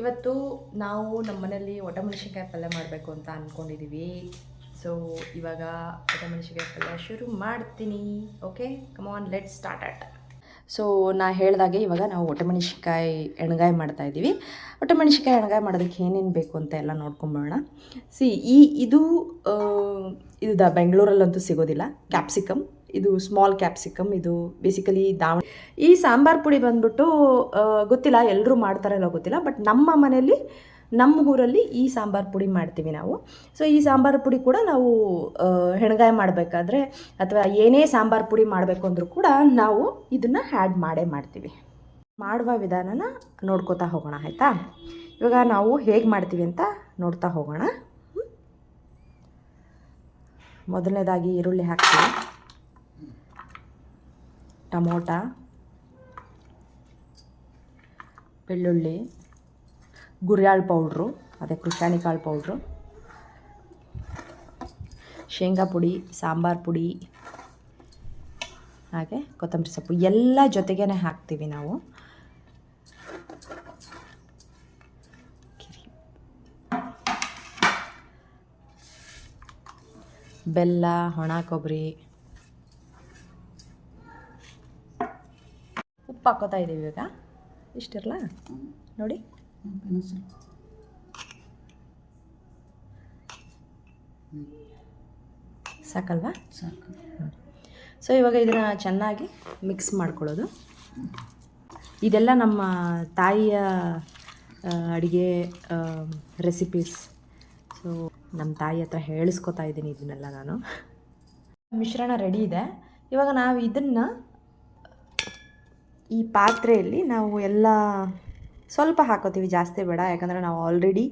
ಇವತ್ತು ನಾವು ನಮ್ಮ ಒಟ ಒಟಮೆಣಸಿನ್ಕಾಯಿ ಪಲ್ಯ ಮಾಡಬೇಕು ಅಂತ ಅಂದ್ಕೊಂಡಿದ್ದೀವಿ ಸೊ ಇವಾಗ ಒಟಮೆಣಸಿನ್ಕಾಯಿ ಪಲ್ಯ ಶುರು ಮಾಡ್ತೀನಿ. Okay come on let start at so ನಾ ಹೇಳಿದಾಗೆ ಇವಾಗ ನಾವು ಒಟಮೆಣಸಿನ್ಕಾಯಿ ಎಣ್ಗಾಯಿ ಮಾಡ್ತಾ ಇದ್ದೀವಿ. ಒಟಮೆಣಸಿನ್ಕಾಯಿ ಎಣ್ಗಾಯಿ ಮಾಡೋದಕ್ಕೆ ಏನೇನು ಬೇಕು ಅಂತ ಎಲ್ಲ ನೋಡ್ಕೊಂಬೋಣ ಸಿ ಈ ಇದು ಇದು ಬೆಂಗಳೂರಲ್ಲಂತೂ ಸಿಗೋದಿಲ್ಲ. ಕ್ಯಾಪ್ಸಿಕಮ್ ಇದು ಸ್ಮಾಲ್ ಕ್ಯಾಪ್ಸಿಕಮ್ ಇದು ಬೇಸಿಕಲಿ ದಾವಣ, ಈ ಸಾಂಬಾರ್ ಪುಡಿ ಬಂದ್ಬಿಟ್ಟು ಗೊತ್ತಿಲ್ಲ ಎಲ್ಲರೂ ಮಾಡ್ತಾರಲ್ಲ ಗೊತ್ತಿಲ್ಲ ಬಟ್ ನಮ್ಮ ಮನೆಯಲ್ಲಿ, ನಮ್ಮ ಊರಲ್ಲಿ ಈ ಸಾಂಬಾರ್ ಪುಡಿ ಮಾಡ್ತೀವಿ ನಾವು. ಸೊ ಈ ಸಾಂಬಾರ್ ಪುಡಿ ಕೂಡ ನಾವು ಹೆಣಗಾಯಿ ಮಾಡಬೇಕಾದ್ರೆ, ಅಥವಾ ಏನೇ ಸಾಂಬಾರ್ ಪುಡಿ ಮಾಡಬೇಕು ಅಂದರೂ ಕೂಡ ನಾವು ಇದನ್ನು ಹ್ಯಾಡ್ ಮಾಡೇ ಮಾಡ್ತೀವಿ. ಮಾಡುವ ವಿಧಾನನ ನೋಡ್ಕೋತಾ ಹೋಗೋಣ, ಆಯಿತಾ? ಇವಾಗ ನಾವು ಹೇಗೆ ಮಾಡ್ತೀವಿ ಅಂತ ನೋಡ್ತಾ ಹೋಗೋಣ. ಮೊದಲನೇದಾಗಿ ಈರುಳ್ಳಿ ಹಾಕ್ತೀವಿ. ಟಮೋಟ, ಬೆಳ್ಳುಳ್ಳಿ, ಗುರಿಯಾಳ್ ಪೌಡ್ರು, ಅದೇ ಕೃಷಾಣಿ ಕಾಳು ಪೌಡ್ರು, ಶೇಂಗಾ ಪುಡಿ, ಸಾಂಬಾರು ಪುಡಿ, ಹಾಗೆ ಕೊತ್ತಂಬರಿ ಸೊಪ್ಪು ಎಲ್ಲ ಜೊತೆಗೇ ಹಾಕ್ತೀವಿ ನಾವು. ಬೆಲ್ಲ, ಒಣ ಕೊಬ್ಬರಿ. ಉಪ್ಪು ಹಾಕೋತಾ ಇದ್ದೀವಿ ಇವಾಗ ಇಷ್ಟಿರಲ್ಲ ನೋಡಿ. ಸಾಕಲ್ವಾ? ಸಾಕು ಸೊ, ಇವಾಗ ಇದನ್ನು ಚೆನ್ನಾಗಿ ಮಿಕ್ಸ್ ಮಾಡ್ಕೊಳ್ಳೋದು. ಇದೆಲ್ಲ ನಮ್ಮ ತಾಯಿಯ ಅಡುಗೆ ರೆಸಿಪೀಸ್ ಸೊ ನಮ್ಮ ತಾಯಿ ಹತ್ರ ಹೇಳಿಸ್ಕೊತಾ ಇದ್ದೀನಿ ಇದನ್ನೆಲ್ಲ ನಾನು. ಮಿಶ್ರಣ ರೆಡಿ ಇದೆ. ಇವಾಗ ನಾವು ಇದನ್ನು ಈ ಪಾತ್ರೆಯಲ್ಲಿ ನಾವು ಎಲ್ಲ ಸ್ವಲ್ಪ ಹಾಕೋತೀವಿ, ಜಾಸ್ತಿ ಬೇಡ. ಯಾಕಂದರೆ ನಾವು ಆಲ್ರೆಡಿ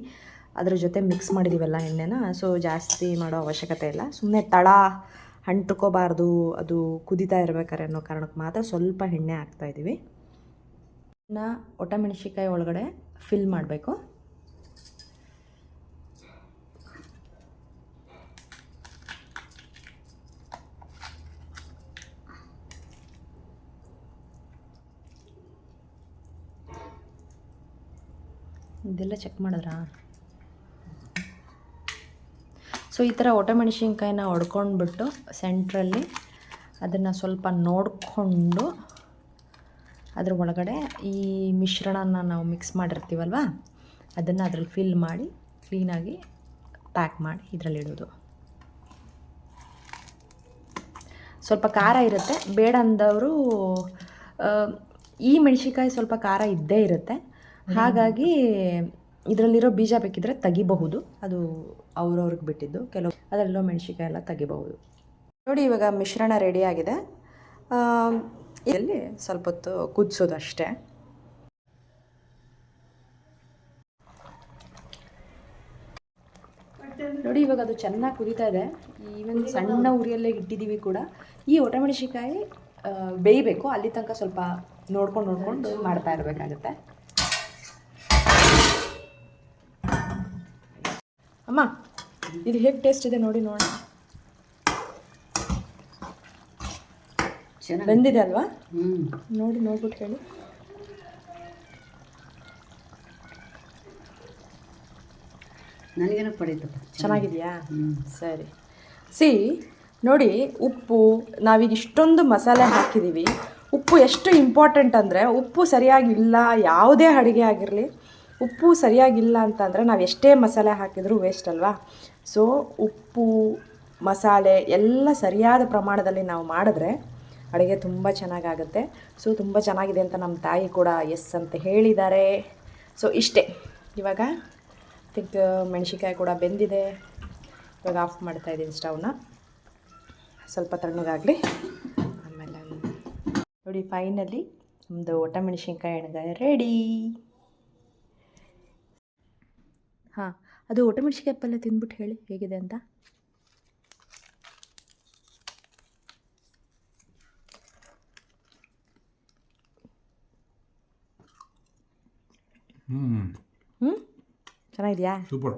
ಅದ್ರ ಜೊತೆ ಮಿಕ್ಸ್ ಮಾಡಿದ್ದೀವಲ್ಲ ಎಣ್ಣೆನ. ಸೊ ಜಾಸ್ತಿ ಮಾಡೋ ಅವಶ್ಯಕತೆ ಇಲ್ಲ. ಸುಮ್ಮನೆ ತಳ ಅಂಟ್ಕೋಬಾರ್ದು, ಅದು ಕುದಿತಾ ಇರಬೇಕಾರೆ ಅನ್ನೋ ಕಾರಣಕ್ಕೆ ಮಾತ್ರ ಸ್ವಲ್ಪ ಎಣ್ಣೆ ಹಾಕ್ತಾಯಿದ್ದೀವಿ ಇನ್ನು ಒಟಮೆಣಸಿಕಾಯಿ ಒಳಗಡೆ ಫಿಲ್ ಮಾಡಬೇಕು. ಇದೆಲ್ಲ ಚೆಕ್ ಮಾಡಿದ್ರಾ? ಸೊ ಈ ಥರ ಒಟಮೆಣಸಿನ್ಕಾಯಿನ ಹೊಡ್ಕೊಂಡ್ಬಿಟ್ಟು ಸೆಂಟ್ರಲ್ಲಿ ಅದನ್ನು ಸ್ವಲ್ಪ ನೋಡಿಕೊಂಡು ಅದ್ರ ಒಳಗಡೆ ಈ ಮಿಶ್ರಣನ ನಾವು ಮಿಕ್ಸ್ ಮಾಡಿರ್ತೀವಲ್ವ? ಅದನ್ನು ಅದರಲ್ಲಿ ಫಿಲ್ ಮಾಡಿ ಕ್ಲೀನಾಗಿ ಪ್ಯಾಕ್ ಮಾಡಿ ಇದರಲ್ಲಿ ಇಡೋದು. ಸ್ವಲ್ಪ ಖಾರ ಇರುತ್ತೆ. ಬೇಡ ಅಂದವರು ಈ ಮೆಣಸಿನ್ಕಾಯಿ ಸ್ವಲ್ಪ ಖಾರ ಇದ್ದೇ ಇರುತ್ತೆ. ಹಾಗಾಗಿ ಇದರಲ್ಲಿರೋ ಬೀಜ ಬೇಕಿದ್ರೆ ತೆಗಿಬಹುದು. ಅದು ಅವ್ರವ್ರಿಗೆ ಬಿಟ್ಟಿದ್ದು. ಕೆಲವು ಅದರಲ್ಲಿರೋ ಮೆಣಸಿನ್ಕಾಯಿ ಎಲ್ಲ ತೆಗಿಬಹುದು. ನೋಡಿ ಇವಾಗ ಮಿಶ್ರಣ ರೆಡಿ ಆಗಿದೆ. ಇಲ್ಲಿ ಸ್ವಲ್ಪ ಹೊತ್ತು ಕುದಿಸೋದು ಅಷ್ಟೇ ನೋಡಿ ಇವಾಗ ಅದು ಚೆನ್ನಾಗಿ ಕುದೀತಾ ಇದೆ. ಈವನ್ ಸಣ್ಣ ಉರಿಯಲ್ಲೇ ಇಟ್ಟಿದ್ದೀವಿ ಕೂಡ. ಈ ಒಟಮೆಣಸಿನ್ಕಾಯಿ ಆ, ಬೇಯಬೇಕು. ಅಲ್ಲಿ ತನಕ ಸ್ವಲ್ಪ ನೋಡ್ಕೊಂಡು ನೋಡ್ಕೊಂಡು ಮಾಡ್ತಾ ಇರಬೇಕಾಗತ್ತೆ. ಅಮ್ಮ ಇದು ಹೇಗೆ ಟೇಸ್ಟ್ ಇದೆ ನೋಡಿ ನೋಡೋಣ ಬಂದಿದೆ ಅಲ್ವಾ? ಹ್ಞೂ ನೋಡಿ ನೋಡ್ಬಿಟ್ಟು ಹೇಳಿ. ನನಗೇನೋ ಪಡೀತಪ್ಪ. ಚೆನ್ನಾಗಿದೆಯಾ? ಹ್ಞೂ ಸರಿ. ಸಿ ನೋಡಿ ಉಪ್ಪು ನಾವೀಗ ಇಷ್ಟೊಂದು ಮಸಾಲೆ ಹಾಕಿದ್ದೀವಿ ಉಪ್ಪು ಎಷ್ಟು ಇಂಪಾರ್ಟೆಂಟ್ ಅಂದರೆ ಉಪ್ಪು ಸರಿಯಾಗಿಲ್ಲ ಯಾವುದೇ ಅಡುಗೆ ಆಗಿರಲಿ ಉಪ್ಪು ಸರಿಯಾಗಿಲ್ಲ ಅಂತಂದರೆ ನಾವು ಎಷ್ಟೇ ಮಸಾಲೆ ಹಾಕಿದರೂ ವೇಸ್ಟ್ ಅಲ್ವಾ? ಸೊ ಉಪ್ಪು, ಮಸಾಲೆ ಎಲ್ಲ ಸರಿಯಾದ ಪ್ರಮಾಣದಲ್ಲಿ ನಾವು ಮಾಡಿದ್ರೆ ಅಡುಗೆ ತುಂಬ ಚೆನ್ನಾಗಾಗುತ್ತೆ. ಸೊ ತುಂಬ ಚೆನ್ನಾಗಿದೆ ಅಂತ ನಮ್ಮ ತಾಯಿ ಕೂಡ ಎಸ್ ಅಂತ ಹೇಳಿದ್ದಾರೆ. ಸೊ ಇಷ್ಟೇ. ಇವಾಗ ತಿಕ್ ಮೆಣಸಿಕಾಯಿ ಕೂಡ ಬೆಂದಿದೆ. ಇವಾಗ ಆಫ್ ಮಾಡ್ತಾ ಇದ್ದೀನಿ ಸ್ಟವ್ನ ಸ್ವಲ್ಪ ತಣ್ಣಗಾಗಲಿ. ಆಮೇಲೆ ನೋಡಿ ಫೈನಲಿ ನಮ್ಮದು ಒಟಮೆಣಸಿನ್ಕಾಯಿ ಎಣ್ಗಾಯಿ ರೆಡಿ ಹಾಂ ಅದು ಒಟಮೆಣಸಿನ್ಕಾಯಿ ಪಲ್ಯ ತಿಂದ್ಬಿಟ್ಟು ಹೇಳಿ ಹೇಗಿದೆ ಅಂತ. ಹ್ಞೂ ಚೆನ್ನಾಗಿದೆಯಾ? ಸೂಪರ್.